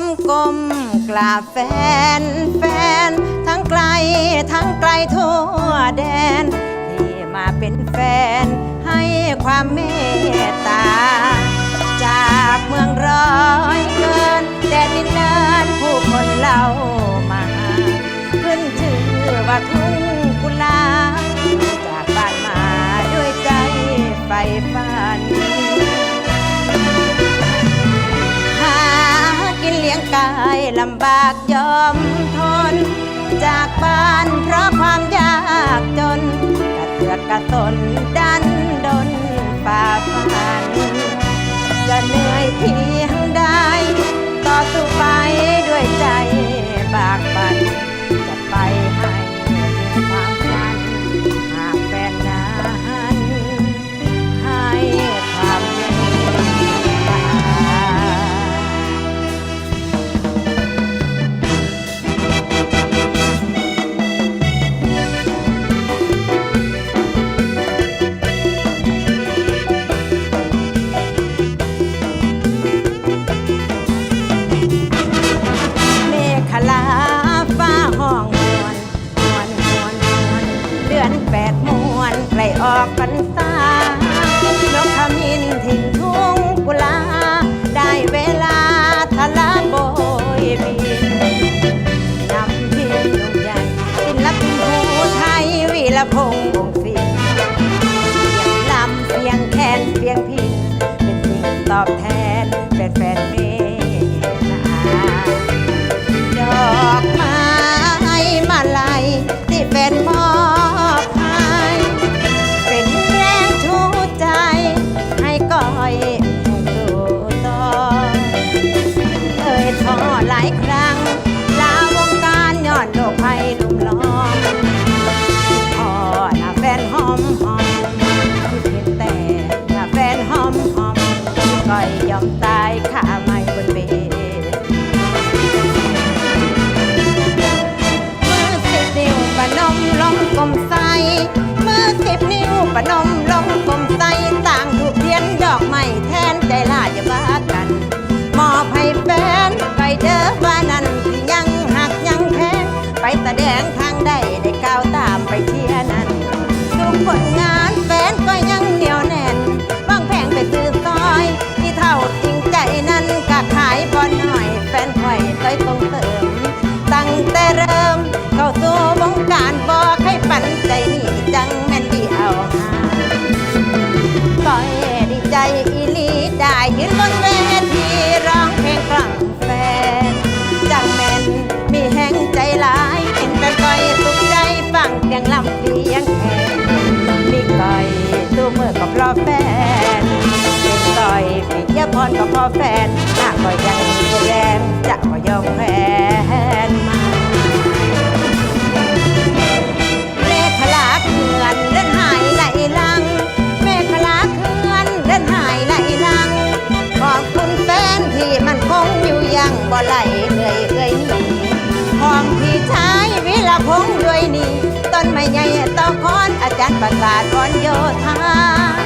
มก้มกราบแฟนแฟน ทั้งไกลทั้งไกลทั่วแดน ที่มาเป็นแฟนให้ความเมตตา จากเมืองร้อยเกินแดนดินเนินผู้คนเล่ามา ขึ้นชื่อว่าทุ่งกุลา จากบ้านมาด้วยใจไฟฟ้า ลำบากยอมทน จากบ้านเพราะความยากจนกระเถือกกระตน ไกล้ออกพรรษา ยอมตายข้าไม่บนเบมือสิบนิ้วปนมลงกลมใสมือสิบนิ้วปนมลงกลมใสต่างถูกเทียนดอกไม้แทนใจลาจะบ้ากัน มอบให้แฟนไปเด้อว่านั้นยังหักยังแพงไปแสดงทางได้ได้ก้าวตามไปที ต้อ หงด้วยนี่ต้นไม้ใหญ่ตอคอนอาจารย์บาทบาทอ่อนโยธา